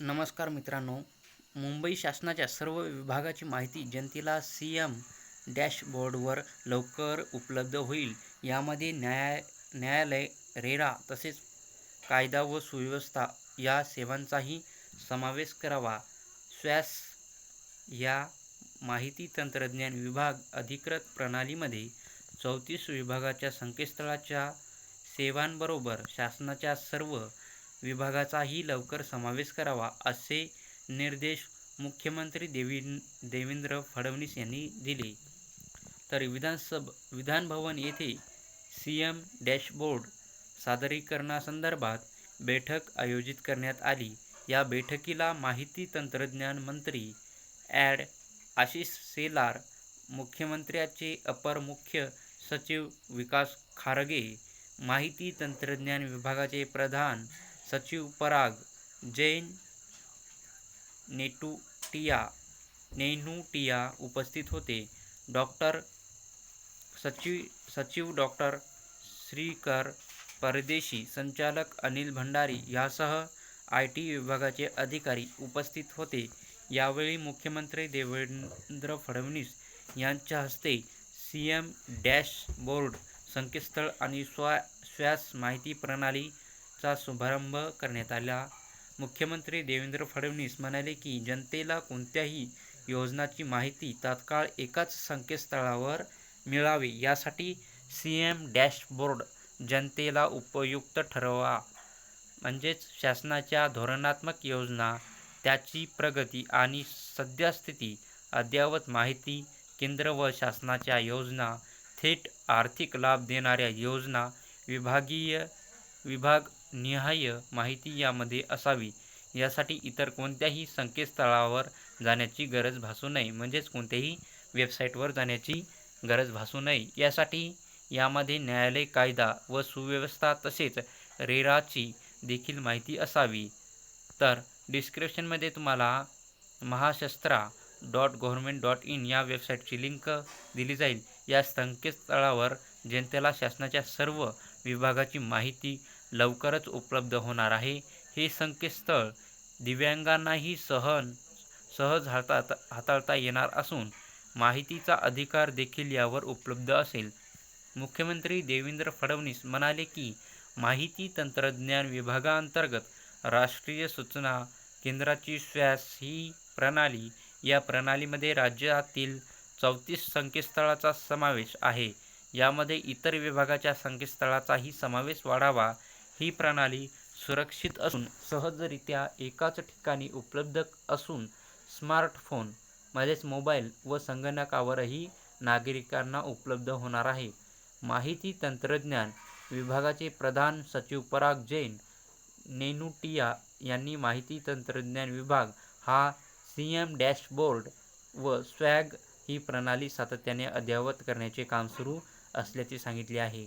नमस्कार मित्रांनो. मुंबई शासनाच्या सर्व विभागाची माहिती जनतेला सी एम डॅशबोर्डवर लवकर उपलब्ध होईल. यामध्ये न्याय न्यायालय रेरा तसेच कायदा व सुव्यवस्था या सेवांचाही समावेश करावा. स्वॅस या माहिती तंत्रज्ञान विभाग अधिकृत प्रणालीमध्ये चौतीस विभागाच्या संकेतस्थळाच्या सेवांबरोबर शासनाच्या सर्व विभागाचाही लवकर समावेश करावा असे निर्देश मुख्यमंत्री देवी देवेंद्र फडणवीस यांनी दिले. तर विधानसभ विधानभवन येथे सी एम डॅशबोर्ड सादरीकरणासंदर्भात बैठक आयोजित करण्यात आली. या बैठकीला माहिती तंत्रज्ञान मंत्री ॲड आशिष सेलार मुख्यमंत्र्याचे अपर मुख्य सचिव विकास खारगे माहिती तंत्रज्ञान विभागाचे प्रधान सचिव पराग जैन नेटुटिया नेनुटिया उपस्थित होते. डॉक्टर सचिव सचिव डॉक्टर श्रीकर परदेशी संचालक अनिल भंडारी यासह आय टी विभागाचे अधिकारी उपस्थित होते. यावेळी मुख्यमंत्री देवेंद्र फडणवीस यांच्या हस्ते सी एम डॅशबोर्ड संकेतस्थळ आणि स्वा श्वास माहिती प्रणाली चा शुभारंभ करण्यात आला. मुख्यमंत्री देवेंद्र फडणवीस म्हणाले की जनतेला कोणत्याही योजनाची माहिती तात्काळ एकाच संकेतस्थळावर मिळावी यासाठी सी एम डॅशबोर्ड जनतेला उपयुक्त ठरवा. म्हणजेच शासनाच्या धोरणात्मक योजना त्याची प्रगती आणि सद्यस्थिती अद्ययावत माहिती केंद्र व शासनाच्या योजना थेट आर्थिक लाभ देणाऱ्या योजना विभागीय विभाग निहाय माहिती यामध्ये असावी. यासाठी इतर कोणत्याही संकेतस्थळावर जाण्याची गरज भासू नये. म्हणजेच कोणत्याही वेबसाईटवर जाण्याची गरज भासू नये. यासाठी यामध्ये न्यायालय कायदा व सुव्यवस्था तसेच रेराची देखील माहिती असावी. तर डिस्क्रिप्शनमध्ये तुम्हाला Maharashtra dot government dot in या वेबसाईटची लिंक दिली जाईल. या संकेतस्थळावर जनतेला शासनाच्या सर्व विभागाची माहिती लवकरच उपलब्ध होणार आहे. हे संकेतस्थळ दिव्यांगांनाही सहन सहज हाता हाताळता येणार असून माहितीचा अधिकार देखील यावर उपलब्ध असेल. मुख्यमंत्री देवेंद्र फडणवीस म्हणाले की माहिती तंत्रज्ञान विभागांतर्गत राष्ट्रीय सूचना केंद्राची स्वॅस ही प्रणाली या प्रणालीमध्ये राज्यातील चौतीस संकेतस्थळाचा समावेश आहे. यामध्ये इतर विभागाच्या संकेतस्थळाचाही समावेश वाढावा ही प्रणाली सुरक्षित असून सहजरित्या एकाच ठिकाणी उपलब्ध असून स्मार्टफोन म्हणजेच मोबाईल व संगणकावरही नागरिकांना उपलब्ध होणार आहे. माहिती तंत्रज्ञान विभागाचे प्रधान सचिव पराग जैन नेनुटिया यांनी माहिती तंत्रज्ञान विभाग हा सी एम डॅशबोर्ड व स्वॅग ही प्रणाली सातत्याने अद्ययावत करण्याचे काम सुरू असल्याचे सांगितले आहे.